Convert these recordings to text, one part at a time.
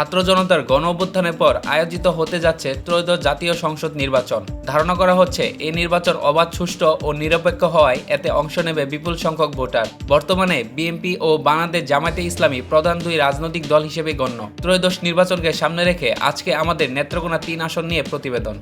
ছাত্র জনতার গণ অভ্যুত্থানের পর আয়োজিত হতে যাচ্ছে ত্রয়োদশ জাতীয় সংসদ নির্বাচন। ধারণা করা হচ্ছে এই নির্বাচন অবাধ, সুষ্ঠু ও নিরপেক্ষ হওয়ায় এতে অংশ নেবে বিপুল সংখ্যক ভোটার। বর্তমানে বিএনপি ও বাংলাদেশ জামায়াতে ইসলামী প্রধান দুই রাজনৈতিক দল হিসেবে গণ্য। ত্রয়োদশ নির্বাচনকে সামনে রেখে আজকে আমাদের নেত্রকোনা তিন আসন নিয়ে প্রতিবেদন।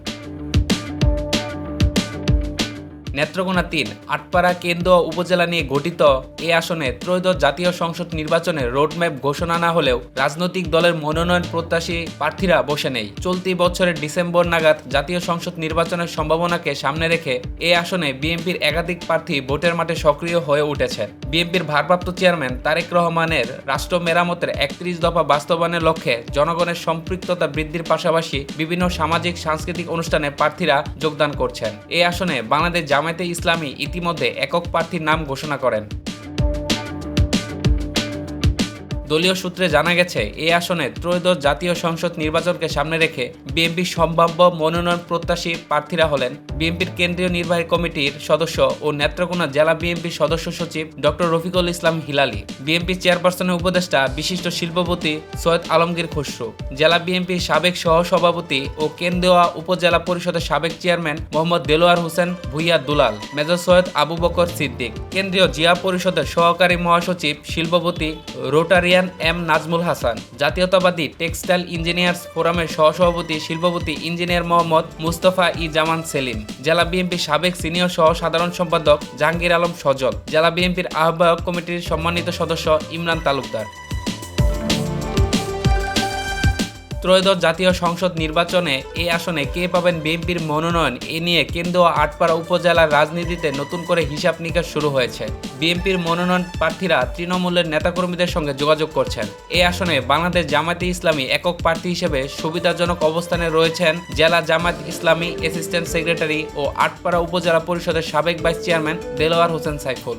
নেত্রকোনা তিন, আটপাড়া কেন্দ্র উপজেলা নিয়ে গঠিত এ আসনে ত্রয়োদশ জাতীয় সংসদ নির্বাচনের রোডম্যাপ ঘোষণা না হলেও রাজনৈতিক দলের মনোনয়ন প্রত্যাশী প্রার্থীরা বসে নেই। চলতি বছরের ডিসেম্বর নাগাদ জাতীয় সংসদ নির্বাচনের সম্ভাবনাকে সামনে রেখে এ আসনে বিএনপির একাধিক প্রার্থী ভোটের মাঠে সক্রিয় হয়ে উঠেছে। বিএনপির ভারপ্রাপ্ত চেয়ারম্যান তারেক রহমানের রাষ্ট্র মেরামতের একত্রিশ দফা বাস্তবায়নের লক্ষ্যে জনগণের সম্পৃক্ততা বৃদ্ধির পাশাপাশি বিভিন্ন সামাজিক, সাংস্কৃতিক অনুষ্ঠানে প্রার্থীরা যোগদান করছেন। এ আসনে বাংলাদেশ জামায়াতে ইসলামী ইতিমধ্যে একক প্রার্থীর নাম ঘোষণা করেন। দলীয় সূত্রে জানা গেছে এই আসনে ত্রয়োদশ জাতীয় সংসদ নির্বাচনকে সামনে রেখে বিএনপির সম্ভাব্য মনোনয়ন প্রত্যাশী প্রার্থীরা হলেন বিএনপির কেন্দ্রীয় নির্বাহী কমিটির সদস্য ও নেত্রকোনা জেলা বিএনপির সদস্য সচিব ডক্টর রফিকুল ইসলাম হিলালি, বিএনপি চেয়ারপারসনের উপদেষ্টা বিশিষ্ট শিল্পপতি সৈয়দ আলমগীর খসরু, জেলা বিএনপির সাবেক সহসভাপতি ও কেন্দ্রীয় উপজেলা পরিষদের সাবেক চেয়ারম্যান মোহাম্মদ দেলোয়ার হোসেন ভুইয়া দুলাল, মেজর সৈয়দ আবু বকর সিদ্দিক, কেন্দ্রীয় জিয়া পরিষদের সহকারী মহাসচিব শিল্পপতি রোটারিয়ান এম নাজমুল হাসান, জাতীয়তাবাদী টেক্সটাইল ইঞ্জিনিয়ার্স ফোরামের সহসভাপতি, শিল্পপতি ইঞ্জিনিয়ার মোহাম্মদ মুস্তফা ই জামান সেলিম, জেলা বিএনপির সাবেক সিনিয়র সহ সাধারণ সম্পাদক জাহাঙ্গীর আলম সজল, জেলা বিএনপির আহ্বায়ক কমিটির সম্মানিত সদস্য ইমরান তালুকদার। ত্রয়োদশ জাতীয় সংসদ নির্বাচনে এই আসনে কে পাবেন বিএনপির মনোনয়ন? এ নিয়ে কেন্দ্র আটপাড়া উপজেলার রাজনীতিতে নতুন করে হিসাব নিকাশ শুরু হয়েছে। বিএনপির মনোনয়ন প্রার্থীরা তৃণমূলের নেতাকর্মীদের সঙ্গে যোগাযোগ করছেন। এই আসনে বাংলাদেশ জামায়াতে ইসলামী একক প্রার্থী হিসেবে সুবিধাজনক অবস্থানে রয়েছেন জেলা জামায়াত ইসলামী অ্যাসিস্ট্যান্ট সেক্রেটারি ও আটপাড়া উপজেলা পরিষদের সাবেক ভাইস চেয়ারম্যান দেলোয়ার হোসেন সাইফুল।